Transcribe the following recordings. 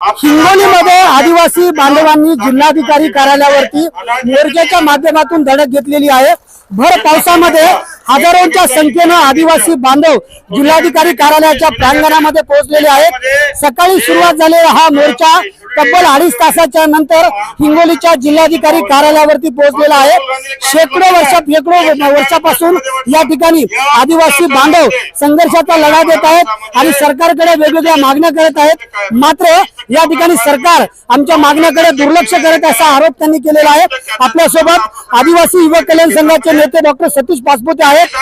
हिंगोलीमध्ये आदिवासी बांधवांनी जिल्हाधिकारी कार्यालयावरती मोर्चाच्या माध्यमातून धडक घेतलेली आहे. भर पावसामध्ये हजारोंच्या संख्येनं आदिवासी बांधव जिल्हाधिकारी कार्यालयाच्या प्रांगणामध्ये पोहोचलेले आहेत. सकाळी सुरुवात झालेला हा मोर्चा तब्बल अडीच तासाच्या नंतर हिंगोलीच्या जिल्हाधिकारी कार्यालयावरती पोहोचलेला आहे. शेकडो वर्षात शेकडो वर्षापासून या ठिकाणी आदिवासी बांधव संघर्षाचा लढा देत आहेत आणि सरकारकडे वेगवेगळ्या मागण्या करत आहेत. मात्र या ठिकाणी सरकार आमच्या मागण्याकडे दुर्लक्ष करत असा आरोप त्यांनी केलेला आहे. आपल्यासोबत आदिवासी युवक कल्याण संघाचे नेते डॉक्टर सतीश पासपोते आहेत.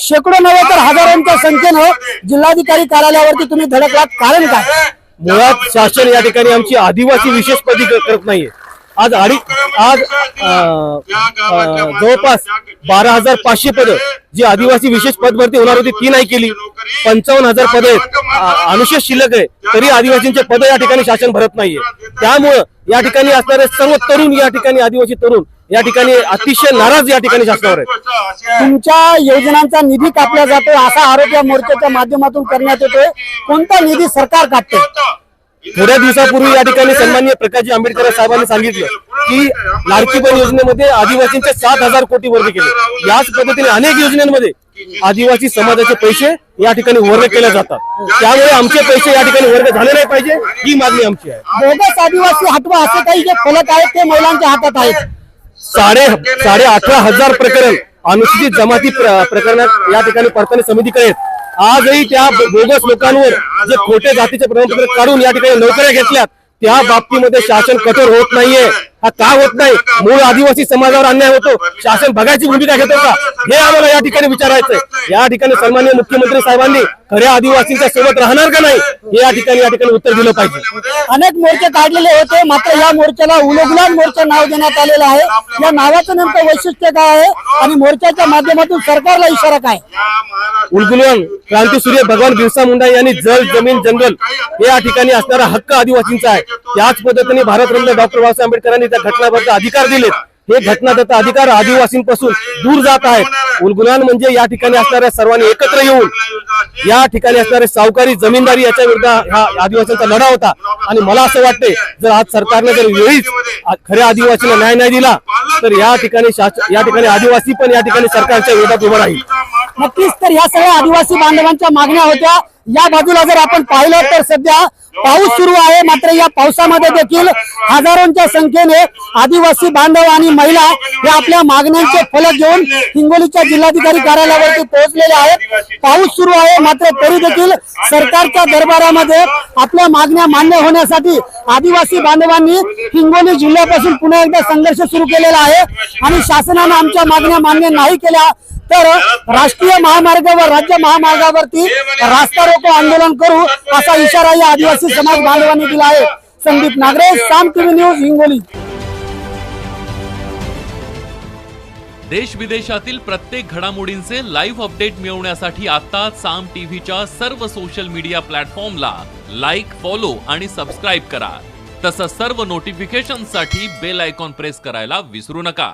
शेकडो नव्हे तर हजारोंच्या संख्येनं जिल्हाधिकारी कार्यालयावरती तुम्ही धडकलात. कारण काय? मुळात शासन या ठिकाणी आमची आदिवासी विशेष पदी करत नाहीये. आज अडी आज जवळपास बारा हजार पाचशे पद जी आदिवासी विशेष पद भरती होणार होती ती नाही केली. पंचावन्न हजार पद आहेत. अनुशेष शिल्लक आहे. तरी आदिवासींचे पद या ठिकाणी शासन भरत नाहीये. त्यामुळं या ठिकाणी असणारे सर्व तरुण या ठिकाणी आदिवासी तरुण या ठिकाणी अतिशय नाराज या ठिकाणी शासनावर आहेत. तुमच्या योजनांचा निधी कापला जातो असा आरोप या मोर्चाच्या माध्यमातून करण्यात येतोय. कोणता निधी सरकार कापते? थोड्या दिवसापूर्वी या ठिकाणी सन्माननीय प्रकाशजी आंबेडकर साहेबांनी सांगितलं की लाडकी बहीण योजनेमध्ये आदिवासींचे सात हजार कोटी वर्ग केले. याच पद्धतीने अनेक योजनांमध्ये आदिवासी समाजाचे पैसे या ठिकाणी वर्ग केले जातात. त्यामुळे आमचे पैसे या ठिकाणी वर्ग झाले नाही पाहिजे ही मागणी आमची आहे. बोगस आदिवासी हटवा असे काही जे फलक आहेत ते महिलांच्या हातात आहेत. साडे साडे अठरा हजार प्रकरण अनुसूचित जमाती प्र- प्रकरणात या ठिकाणी पडताळणी समितीकडे आजही त्या बोगस लोकांवर जे खोटे जातीचे प्रमाणपत्र काढून या ठिकाणी नोकऱ्या घेतल्यात त्या बाबतीमध्ये शासन कठोर होत नाहीये. हा का होत नाही? मूळ आदिवासी समाजावर अन्याय होतो. शासन बघायची भूमिका घेतो का? हे आम्हाला या ठिकाणी विचारायचंय. या ठिकाणी सन्मान्य मुख्यमंत्री साहेबांनी खऱ्या आदिवासींच्या सोबत राहणार का नाही हे या ठिकाणी या ठिकाणी उत्तर दिलं पाहिजे. अनेक मोर्चे काढलेले होते मात्र या मोर्चाला उलगुलान मोर्चा नाव देण्यात आलेलं आहे. या नावाचं नेमकं वैशिष्ट्य काय आहे? आणि मोर्चाच्या माध्यमातून सरकारला इशारा काय? उलगुलवान क्रांतीसूर्य भगवान बिरसा मुंडा यांनी जल जमीन जंगल हे या ठिकाणी असणारा हक्क आदिवासींचा आहे. त्याच पद्धतीने भारतरत्न डॉक्टर बाबासाहेब आंबेडकरांनी त्या घटनाबद्ध अधिकार दिलेत. हे घटनादत्त अधिकार आदिवासींपासून दूर जात आहेत. उलगुलान म्हणजे या ठिकाणी असणाऱ्या सर्वांनी एकत्र येऊन या ठिकाणी असणारे सावकारी जमीनदारी याच्या विरुद्ध हा आदिवासींचा लढा होता. आणि मला असं वाटतंय जर आज सरकारने जर वेळीच खऱ्या आदिवासीला न्याय नाही दिला तर या ठिकाणी या ठिकाणी आदिवासी पण या ठिकाणी सरकारच्या विरोधात उभं राहील. नक्कीच तर या सगळ्या आदिवासी बांधवांच्या मागण्या होत्या. या बाजूला जर आपण पाहिलं तर सध्या पाऊस सुरू आहे मात्र या पावसामध्ये देखील हजारोंच्या संख्येने आदिवासी बांधव आणि महिला हे आपल्या मागण्यांचे फलक घेऊन हिंगोलीच्या जिल्हाधिकारी कार्यालयावरती पोहोचलेले आहेत. पाऊस सुरू आहे मात्र तरी देखील सरकारच्या दरबारामध्ये आपल्या मागण्या मान्य होण्यासाठी आदिवासी बांधवांनी हिंगोली जिल्ह्यापासून पुन्हा एकदा संघर्ष सुरू केलेला आहे आणि शासनानं आमच्या मागण्या मान्य नाही केल्या. तर राष्ट्रीय महामार्गावर राज्य महामार्गावरती रास्ता रोको आंदोलन करू असा इशारा या आदिवासी समाज बांधवांनी दिला आहे. Sandeep Nagare Saam TV news Hingoli. देश विदेशातील प्रत्येक घडामोडींचे लाईव्ह अपडेट मिळवण्यासाठी आता साम टीव्हीच्या सर्व सोशल मीडिया प्लॅटफॉर्मला लाईक फॉलो आणि सबस्क्राईब करा. तसंच सर्व नोटिफिकेशनसाठी बेल आयकॉन प्रेस करायला विसरू नका.